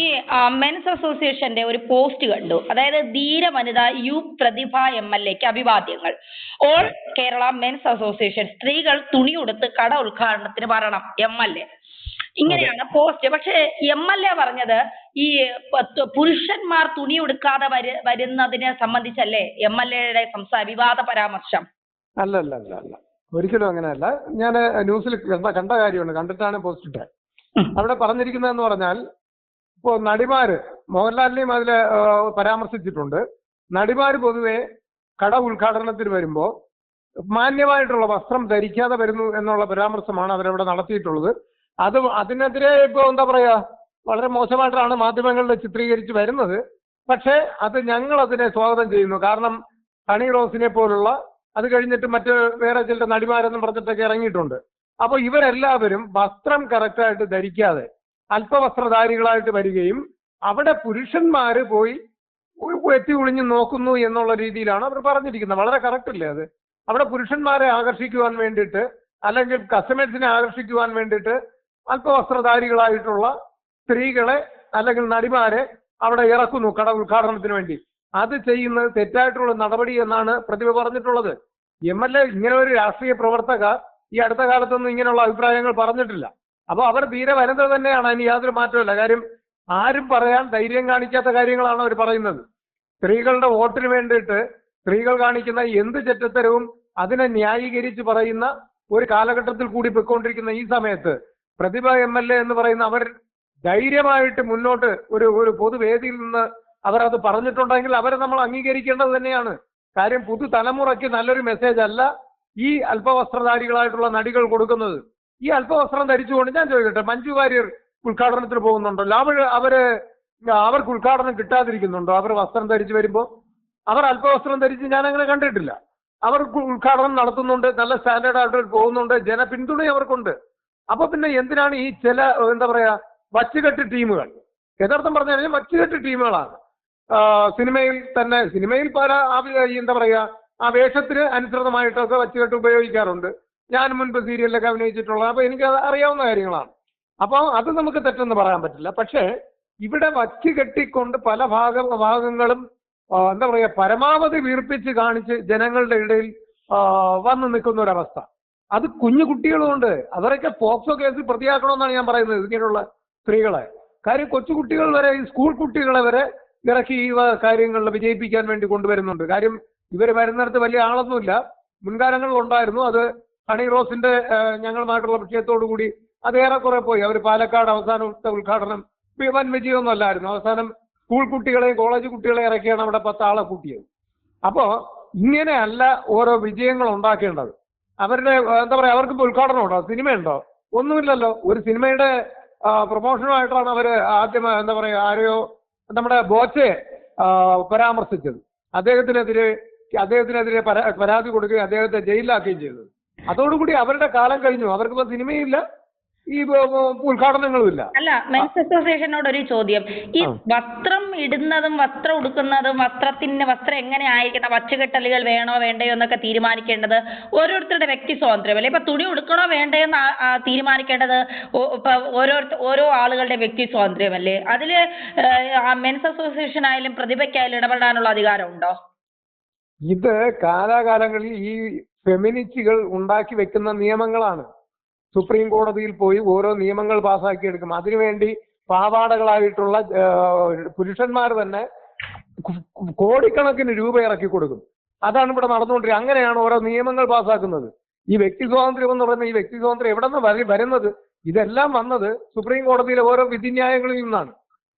ഈ മെൻസ് അസോസിയേഷന്റെ ഒരു പോസ്റ്റ് കണ്ടു. അതായത് ധീര വനിത യു പ്രതിഭ എം എൽ എക്ക് അഭിവാദ്യങ്ങൾ. ഓൾ കേരള മെൻസ് അസോസിയേഷൻ സ്ത്രീകൾ തുണി ഉടുത്ത് കട ഉദ്ഘാടനത്തിന് വരണം എം എൽ എ. ഇങ്ങനെയാണ് പോസ്റ്റ് പക്ഷേ എം എൽ എ പറഞ്ഞത് ഈ പുരുഷന്മാർ തുണി ഉടുക്കാതെ വരു വരുന്നതിനെ സംബന്ധിച്ചല്ലേ എം എൽ എയുടെ സംസാര വിവാദ പരാമർശം? അല്ല അല്ല അല്ല അല്ല ഒരിക്കലും അങ്ങനെയല്ല. ഞാൻ ന്യൂസിൽ കണ്ട കണ്ട കാര്യമാണ്. കണ്ടിട്ടാണ് പോസ്റ്റ് ഇട്ടത്. അവിടെ പറഞ്ഞിരിക്കുന്നതെന്ന് പറഞ്ഞാൽ ഇപ്പോൾ നടിമാര് മോഹൻലാലിനെയും അതിൽ പരാമർശിച്ചിട്ടുണ്ട്. നടിമാർ പൊതുവെ കട ഉദ്ഘാടനത്തിന് വരുമ്പോൾ മാന്യമായിട്ടുള്ള വസ്ത്രം ധരിക്കാതെ വരുന്നു എന്നുള്ള പരാമർശമാണ് അവരവിടെ നടത്തിയിട്ടുള്ളത്. അത് അതിനെതിരെ ഇപ്പോൾ എന്താ പറയാ വളരെ മോശമായിട്ടാണ് മാധ്യമങ്ങളിൽ ചിത്രീകരിച്ച് വരുന്നത്. പക്ഷേ അത് ഞങ്ങൾ അതിനെ സ്വാഗതം ചെയ്യുന്നു. കാരണം ഹണി റോസിനെ പോലുള്ള അത് കഴിഞ്ഞിട്ട് മറ്റ് വേറെ ചില നടിമാരെന്നും പറഞ്ഞിട്ടൊക്കെ ഇറങ്ങിയിട്ടുണ്ട്. അപ്പോൾ ഇവരെല്ലാവരും വസ്ത്രം കറക്റ്റായിട്ട് ധരിക്കാതെ അല്പവസ്ത്രധാരികളായിട്ട് വരികയും അവിടെ പുരുഷന്മാര് പോയി എത്തി ഒളിഞ്ഞു നോക്കുന്നു എന്നുള്ള രീതിയിലാണ് അവർ പറഞ്ഞിരിക്കുന്നത്. വളരെ കറക്റ്റ് അല്ലേ അത്? അവിടെ പുരുഷന്മാരെ ആകർഷിക്കുവാൻ വേണ്ടിയിട്ട് അല്ലെങ്കിൽ കസ്റ്റമേഴ്സിനെ ആകർഷിക്കുവാൻ വേണ്ടിയിട്ട് അല്പവസ്ത്രധാരികളായിട്ടുള്ള സ്ത്രീകളെ അല്ലെങ്കിൽ നടിമാരെ അവിടെ ഇറക്കുന്നു കട ഉദ്ഘാടനത്തിന് വേണ്ടി. അത് ചെയ്യുന്നത് തെറ്റായിട്ടുള്ള നടപടി എന്നാണ് പ്രതിഭ പറഞ്ഞിട്ടുള്ളത്. എം എൽ എ ഇങ്ങനെ ഒരു രാഷ്ട്രീയ പ്രവർത്തക ഈ അടുത്ത കാലത്തൊന്നും ഇങ്ങനെയുള്ള അഭിപ്രായങ്ങൾ പറഞ്ഞിട്ടില്ല. അപ്പോൾ അവർ തീരെ വരുന്നത് തന്നെയാണ്. അതിന് യാതൊരു മാറ്റമില്ല കാര്യം ആരും പറയാൻ ധൈര്യം കാണിക്കാത്ത കാര്യങ്ങളാണ് അവർ പറയുന്നത്. സ്ത്രീകളുടെ വോട്ടിന് വേണ്ടിയിട്ട് സ്ത്രീകൾ കാണിക്കുന്ന എന്ത് ചെറ്റത്തരവും അതിനെ ന്യായീകരിച്ച് പറയുന്ന ഒരു കാലഘട്ടത്തിൽ കൂടി പൊയ്ക്കൊണ്ടിരിക്കുന്ന ഈ സമയത്ത് പ്രതിഭ എം എൽ എ എന്ന് പറയുന്ന അവർ ധൈര്യമായിട്ട് മുന്നോട്ട് ഒരു ഒരു പൊതുവേദിയിൽ നിന്ന് അവർ അത് പറഞ്ഞിട്ടുണ്ടെങ്കിൽ അവരെ നമ്മൾ അംഗീകരിക്കേണ്ടത് തന്നെയാണ്. കാര്യം പുതുതലമുറയ്ക്ക് നല്ലൊരു മെസ്സേജ് അല്ല ഈ അല്പവസ്ത്രധാരികളായിട്ടുള്ള നടികൾ കൊടുക്കുന്നത്. ഈ അല്പവസ്ത്രം ധരിച്ചുകൊണ്ട് ഞാൻ ചോദിക്കട്ടെ മഞ്ജു വാര്യർ ഉദ്ഘാടനത്തിന് പോകുന്നുണ്ടല്ലോ അവർ അവർ അവർക്ക് ഉദ്ഘാടനം കിട്ടാതിരിക്കുന്നുണ്ടോ? അവർ വസ്ത്രം ധരിച്ചു വരുമ്പോൾ അവർ അല്പവസ്ത്രം ധരിച്ച് ഞാൻ അങ്ങനെ കണ്ടിട്ടില്ല. അവർ ഉദ്ഘാടനം നടത്തുന്നുണ്ട് നല്ല സ്റ്റാൻഡേർഡ് ആയിട്ട് പോകുന്നുണ്ട് ജനപിന്തുണ അവർക്കുണ്ട്. അപ്പൊ പിന്നെ എന്തിനാണ് ഈ ചില എന്താ പറയുക വച്ചുകെട്ട് ടീമുകൾ? യഥാർത്ഥം പറഞ്ഞു കഴിഞ്ഞാൽ വച്ചുകെട്ട് ടീമുകളാണ്. സിനിമയിൽ തന്നെ സിനിമയിൽ പല എന്താ പറയുക ആ വേഷത്തിന് അനുസൃതമായിട്ടൊക്കെ വച്ചുകെട്ട് ഉപയോഗിക്കാറുണ്ട്. ഞാൻ മുൻപ് സീരിയലിലൊക്കെ അഭിനയിച്ചിട്ടുള്ള അപ്പൊ എനിക്ക് അറിയാവുന്ന കാര്യങ്ങളാണ്. അപ്പോൾ അത് നമുക്ക് തെറ്റെന്ന് പറയാൻ പറ്റില്ല. പക്ഷേ ഇവിടെ വച്ച് കെട്ടിക്കൊണ്ട് പല ഭാഗ ഭാഗങ്ങളും എന്താ പറയാ പരമാവധി വീർപ്പിച്ച് കാണിച്ച് ജനങ്ങളുടെ ഇടയിൽ വന്നു നിൽക്കുന്ന ഒരവസ്ഥ അത് കുഞ്ഞു കുട്ടികളുമുണ്ട് അവരൊക്കെ പോക്സോ കേസിൽ പ്രതിയാക്കണമെന്നാണ് ഞാൻ പറയുന്നത് ഇങ്ങനെയുള്ള സ്ത്രീകളെ. കാര്യം കൊച്ചുകുട്ടികൾ വരെ ഈ സ്കൂൾ കുട്ടികളെ വരെ ഇറക്കി ഈ കാര്യങ്ങളിൽ വിജയിപ്പിക്കാൻ വേണ്ടി കൊണ്ടുവരുന്നുണ്ട്. കാര്യം ഇവർ വരുന്നിടത്ത് വലിയ ആളൊന്നുമില്ല. മുൻകാലങ്ങളിൽ ഉണ്ടായിരുന്നു. അത് ഹണി റോസിന്റെ ഞങ്ങളുമായിട്ടുള്ള വിഷയത്തോടു കൂടി അത് ഏറെക്കുറെ പോയി. അവർ പാലക്കാട് അവസാനത്തെ ഉദ്ഘാടനം വൻ വിജയമൊന്നും അല്ലായിരുന്നു. അവസാനം സ്കൂൾ കുട്ടികളെയും കോളേജ് കുട്ടികളെയും ഇറക്കിയാണ് അവിടെ പത്താളെ കൂട്ടിയത്. അപ്പോ ഇങ്ങനെയല്ല ഓരോ വിജയങ്ങൾ ഉണ്ടാക്കേണ്ടത്. അവരുടെ എന്താ പറയാ അവർക്ക് ഉദ്ഘാടനം ഉണ്ടോ? സിനിമയുണ്ടോ? ഒന്നുമില്ലല്ലോ. ഒരു സിനിമയുടെ പ്രൊമോഷനുമായിട്ടാണ് അവർ ആദ്യം എന്താ പറയാ ആരെയോ നമ്മുടെ ബോച്ചയെ പരാമർശിച്ചത്. അദ്ദേഹത്തിനെതിരെ അദ്ദേഹത്തിനെതിരെ പരാതി കൊടുക്കുകയും അദ്ദേഹത്തെ ജയിലിലാക്കുകയും ചെയ്തത്. അതോടുകൂടി അവരുടെ കാലം കഴിഞ്ഞു. അവർക്കിപ്പോ സിനിമയില്ല ഈ ബ- ബ- ഉദ്ഘാടനങ്ങളും ഇല്ല അല്ല മെൻസ് അസോസിയേഷനോട് ഒരു ചോദ്യം. ഈ വസ്ത്രം ഇടുന്നതും വസ്ത്രം ഉടുക്കുന്നതും വസ്ത്രത്തിന്റെ വസ്ത്രം എങ്ങനെ ആയിരിക്കണം? അച്ചുകെട്ടലുകൾ വേണോ വേണ്ടയോ എന്നൊക്കെ തീരുമാനിക്കേണ്ടത് ഓരോരുത്തരുടെ വ്യക്തി സ്വാതന്ത്ര്യമല്ലേ ഇപ്പൊ തുണി ഉടുക്കണോ വേണ്ടയോ എന്ന് ആ- ആ തീരുമാനിക്കേണ്ടത് ഓരോ ഓരോ ആളുകളുടെ വ്യക്തി സ്വാതന്ത്ര്യമല്ലേ അതിൽ മെൻസ് അസോസിയേഷൻ ആയാലും പ്രതിഭയ്ക്കായാലും ഇടപെടാനുള്ള അധികാരം ഉണ്ടോ ഇത് കാലാകാലങ്ങളിൽ ഈ ഫെമിനിസ്റ്റുകൾ ഉണ്ടാക്കി വെക്കുന്ന നിയമങ്ങളാണ്. സുപ്രീം കോടതിയിൽ പോയി ഓരോ നിയമങ്ങൾ പാസ്സാക്കിയെടുക്കും അതിനുവേണ്ടി പാവാടകളായിട്ടുള്ള പുരുഷന്മാർ തന്നെ കോടിക്കണക്കിന് രൂപ ഇറക്കി കൊടുക്കും. അതാണ് ഇവിടെ നടന്നുകൊണ്ടിരിക്കുന്നത്. അങ്ങനെയാണ് ഓരോ നിയമങ്ങൾ പാസാക്കുന്നത്. ഈ വ്യക്തി സ്വാതന്ത്ര്യം എന്ന് പറയുന്ന ഈ വ്യക്തി സ്വാതന്ത്ര്യം എവിടെ നിന്ന് വരുന്നത്? ഇതെല്ലാം വന്നത് സുപ്രീം കോടതിയിലെ ഓരോ വിധിന്യായങ്ങളിൽ നിന്നാണ്.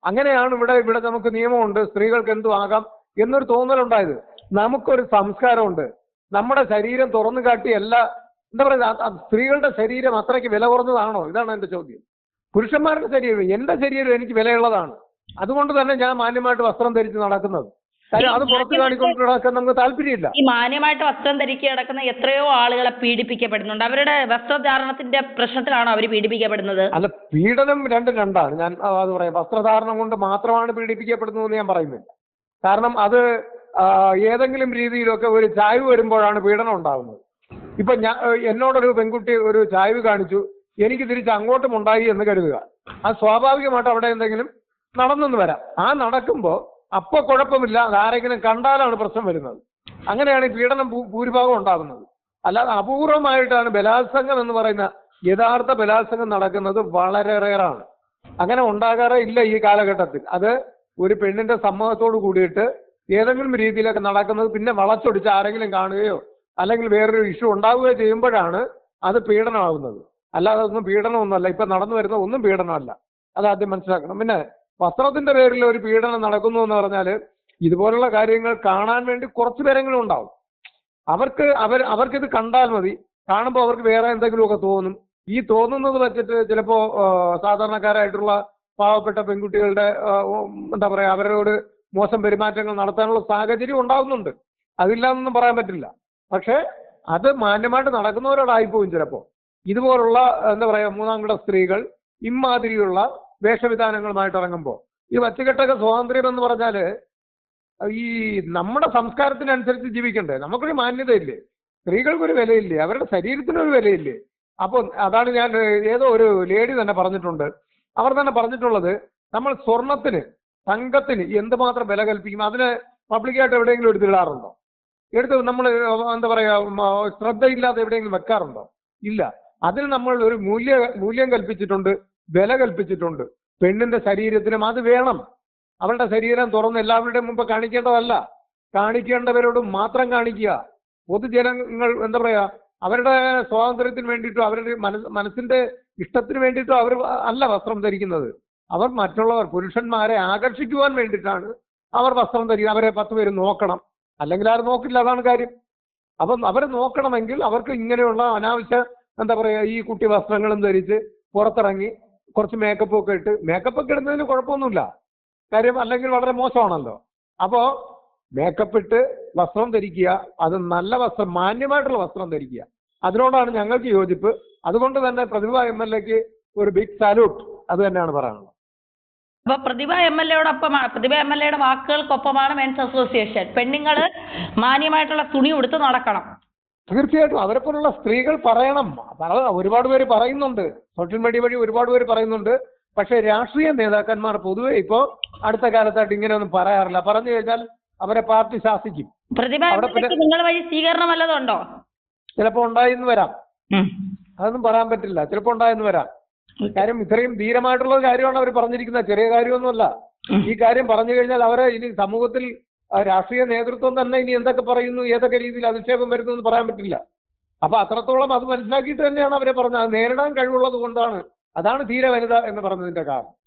അങ്ങനെയാണ് ഇവിടെ ഇവിടെ നമുക്ക് നിയമമുണ്ട്. സ്ത്രീകൾക്ക് എന്തും ആകാം എന്നൊരു തോന്നലുണ്ടായത്. നമുക്കൊരു സംസ്കാരമുണ്ട്. നമ്മുടെ ശരീരം തുറന്നു കാട്ടി എല്ലാ എന്താ പറയുക സ്ത്രീകളുടെ ശരീരം അത്രയ്ക്ക് വില കുറഞ്ഞതാണോ? ഇതാണ് എന്റെ ചോദ്യം. പുരുഷന്മാരുടെ ശരീരം എന്റെ ശരീരം എനിക്ക് വിലയുള്ളതാണ്. അതുകൊണ്ട് തന്നെ ഞാൻ മാന്യമായിട്ട് വസ്ത്രം ധരിച്ച് നടക്കുന്നത്. കാര്യം അത് പുറത്ത് കാണിക്കൊണ്ട് നടക്കാൻ നമുക്ക് താല്പര്യമില്ല. ഈ മാന്യമായിട്ട് വസ്ത്രം ധരിച്ച് നടക്കുന്ന എത്രയോ ആളുകളെ പീഡിപ്പിക്കപ്പെടുന്നുണ്ട്. അവരുടെ വസ്ത്രധാരണത്തിന്റെ പ്രശ്നത്തിലാണോ അവർ പീഡിപ്പിക്കപ്പെടുന്നത്? അല്ല പീഡനം രണ്ടും രണ്ടാണ്. ഞാൻ അത് പറയാം വസ്ത്രധാരണം കൊണ്ട് മാത്രമാണ് പീഡിപ്പിക്കപ്പെടുന്നതെന്ന് ഞാൻ പറയുന്നില്ല. കാരണം അത് ഏതെങ്കിലും രീതിയിലൊക്കെ ഒരു ചായ്വ് വരുമ്പോഴാണ് പീഡനം ഉണ്ടാകുന്നത് ഇപ്പൊ ഞാൻ എന്നോടൊരു പെൺകുട്ടി ഒരു ചായ്വ് കാണിച്ചു. എനിക്ക് തിരിച്ച് അങ്ങോട്ടും ഉണ്ടായി എന്ന് കരുതുക. അത് സ്വാഭാവികമായിട്ട് അവിടെ എന്തെങ്കിലും നടന്നെന്ന് വരാം. ആ നടക്കുമ്പോൾ അപ്പൊ കുഴപ്പമില്ല. അത് ആരെങ്കിലും കണ്ടാലാണ് പ്രശ്നം വരുന്നത്. അങ്ങനെയാണ് ഈ പീഡനം ഭൂരിഭാഗം ഉണ്ടാകുന്നത്. അല്ലാതെ അപൂർവമായിട്ടാണ് ബലാത്സംഗം എന്ന് പറയുന്ന യഥാർത്ഥ ബലാത്സംഗം നടക്കുന്നത് വളരെ റെയറാണ്. അങ്ങനെ ഉണ്ടാകാറേ ഇല്ല ഈ കാലഘട്ടത്തിൽ. അത് ഒരു പെണ്ണിന്റെ സമ്മതത്തോട് കൂടിയിട്ട് ഏതെങ്കിലും രീതിയിലൊക്കെ നടക്കുന്നത് പിന്നെ വളച്ചൊടിച്ച് ആരെങ്കിലും കാണുകയോ അല്ലെങ്കിൽ വേറൊരു ഇഷ്യൂ ഉണ്ടാവുകയോ ചെയ്യുമ്പോഴാണ് അത് പീഡനമാകുന്നത്. അല്ലാതെ ഒന്നും പീഡനമൊന്നുമല്ല. ഇപ്പം നടന്നു വരുന്ന ഒന്നും പീഡനമല്ല. അത് ആദ്യം മനസ്സിലാക്കണം. പിന്നെ വസ്ത്രത്തിന്റെ പേരിൽ ഒരു പീഡനം നടക്കുന്നു എന്ന് പറഞ്ഞാൽ ഇതുപോലുള്ള കാര്യങ്ങൾ കാണാൻ വേണ്ടി കുറച്ച് പേരെങ്കിലും ഉണ്ടാവും. അവർക്ക് അവർ അവർക്കിത് കണ്ടാൽ മതി. കാണുമ്പോൾ അവർക്ക് വേറെ എന്തെങ്കിലുമൊക്കെ തോന്നും. ഈ തോന്നുന്നത് വെച്ചിട്ട് ചിലപ്പോൾ സാധാരണക്കാരായിട്ടുള്ള പാവപ്പെട്ട പെൺകുട്ടികളുടെ എന്താ പറയുക അവരോട് മോശം പെരുമാറ്റങ്ങൾ നടത്താനുള്ള സാഹചര്യം ഉണ്ടാകുന്നുണ്ട് അതില്ലാന്നൊന്നും പറയാൻ പറ്റില്ല. പക്ഷേ അത് മാന്യമായിട്ട് നടക്കുന്നവരോടായിപ്പോവും ചിലപ്പോൾ. ഇതുപോലുള്ള എന്താ പറയുക മൂന്നാം കിട സ്ത്രീകൾ ഇമാതിരിയുള്ള വേഷവിധാനങ്ങളുമായിട്ട് ഇറങ്ങുമ്പോൾ. ഈ വച്ചുകെട്ടൊക്കെ സ്വാതന്ത്ര്യം എന്ന് പറഞ്ഞാൽ ഈ നമ്മുടെ സംസ്കാരത്തിനനുസരിച്ച് ജീവിക്കണ്ടേ? നമുക്കൊരു മാന്യതയില്ലേ? സ്ത്രീകൾക്കൊരു വിലയില്ലേ? അവരുടെ ശരീരത്തിനൊരു വിലയില്ലേ? അപ്പോൾ അതാണ് ഞാൻ ഏതോ ഒരു ലേഡി തന്നെ പറഞ്ഞിട്ടുണ്ട്. അവർ തന്നെ പറഞ്ഞിട്ടുള്ളത് നമ്മൾ സ്വർണത്തിന് തങ്കത്തിന് എന്തുമാത്രം വില കൽപ്പിക്കും? അതിന് പബ്ലിക്കായിട്ട് എവിടെയെങ്കിലും എടുത്തിടാറുണ്ടോ എടുത്ത് നമ്മൾ എന്താ പറയുക ശ്രദ്ധയില്ലാതെ എവിടെയെങ്കിലും വെക്കാറുണ്ടോ? ഇല്ല. അതിന് നമ്മൾ ഒരു മൂല്യ മൂല്യം കൽപ്പിച്ചിട്ടുണ്ട് വില കൽപ്പിച്ചിട്ടുണ്ട്. പെണ്ണിന്റെ ശരീരത്തിനും അത് വേണം. അവളുടെ ശരീരം തുറന്ന് എല്ലാവരുടെയും മുമ്പ് കാണിക്കേണ്ടതല്ല. കാണിക്കേണ്ടവരോട് മാത്രം കാണിക്കുക. പൊതുജനങ്ങൾ എന്താ പറയുക അവരുടെ സ്വാതന്ത്ര്യത്തിന് വേണ്ടിയിട്ടോ അവരുടെ മനസ്സിന്റെ ഇഷ്ടത്തിന് വേണ്ടിയിട്ടോ അവർ അല്ല വസ്ത്രം ധരിക്കുന്നത്. അവർ മറ്റുള്ളവർ പുരുഷന്മാരെ ആകർഷിക്കുവാൻ വേണ്ടിയിട്ടാണ് അവർ വസ്ത്രം ധരിക്കുക അവരെ പത്ത് പേര് നോക്കണം. അല്ലെങ്കിൽ ആരും നോക്കില്ല അതാണ് കാര്യം. അപ്പം അവരെ നോക്കണമെങ്കിൽ അവർക്ക് ഇങ്ങനെയുള്ള അനാവശ്യ എന്താ പറയുക ഈ കുട്ടി വസ്ത്രങ്ങളും ധരിച്ച് പുറത്തിറങ്ങി കുറച്ച് മേക്കപ്പ് ഒക്കെ ഇട്ട് മേക്കപ്പ് ഒക്കെ ഇടുന്നതിന് കുഴപ്പമൊന്നുമില്ല. കാര്യം അല്ലെങ്കിൽ വളരെ മോശമാണല്ലോ. അപ്പോൾ മേക്കപ്പ് ഇട്ട് വസ്ത്രം ധരിക്കുക അത് നല്ല വസ്ത്രം മാന്യമായിട്ടുള്ള വസ്ത്രം ധരിക്കുക. അതിനോടാണ് ഞങ്ങൾക്ക് യോജിപ്പ്. അതുകൊണ്ട് തന്നെ പ്രതിഭ എം എൽ എക്ക് ഒരു ബിഗ് സാല്യൂട്ട് അത് തന്നെയാണ് പറയാനുള്ളത്. അപ്പൊ പ്രതിഭ എം എൽ എയോടൊപ്പമാണ് പ്രതിഭ എം എൽ എയുടെ വാക്കുകൾക്കൊപ്പമാണ് മെൻസ് അസോസിയേഷൻ പെണ്ണുങ്ങൾ മാന്യമായിട്ടുള്ള തുണി ഉടുത്ത് നടക്കണം. തീർച്ചയായിട്ടും. അവരെ പോലുള്ള സ്ത്രീകൾ പറയണം. ഒരുപാട് പേര് പറയുന്നുണ്ട്. സോഷ്യൽ മീഡിയ വഴി ഒരുപാട് പേര് പറയുന്നുണ്ട്. പക്ഷേ രാഷ്ട്രീയ നേതാക്കന്മാർ പൊതുവെ ഇപ്പോ അടുത്ത കാലത്തായിട്ട് ഇങ്ങനെയൊന്നും പറയാറില്ല. പറഞ്ഞു കഴിഞ്ഞാൽ അവരെ പാർട്ടി ശാസിക്കും. നിങ്ങൾ വഴി സ്വീകരണം വല്ലതും ഉണ്ടോ? ചിലപ്പോൾ ഉണ്ടായിന്ന് വരാം. അതൊന്നും പറയാൻ പറ്റില്ല. ചിലപ്പോ ഉണ്ടായിരുന്നു വരാം. കാര്യം ഇത്രയും ധീരമായിട്ടുള്ള ഒരു കാര്യമാണ് അവർ പറഞ്ഞിരിക്കുന്നത്. ചെറിയ കാര്യമൊന്നുമല്ല. ഈ കാര്യം പറഞ്ഞു കഴിഞ്ഞാൽ അവരെ ഇനി സമൂഹത്തിൽ രാഷ്ട്രീയ നേതൃത്വം തന്നെ ഇനി എന്തൊക്കെ പറയുന്നു ഏതൊക്കെ രീതിയിൽ അധിക്ഷേപം വരുന്നു എന്ന് പറയാൻ പറ്റില്ല. അപ്പൊ അത്രത്തോളം അത് മനസ്സിലാക്കിയിട്ട് തന്നെയാണ് അവരെ പറഞ്ഞത്. അത് നേരിടാൻ കഴിവുള്ളത് കൊണ്ടാണ്. അതാണ് ധീര വനിത എന്ന് പറഞ്ഞതിന്റെ കാരണം.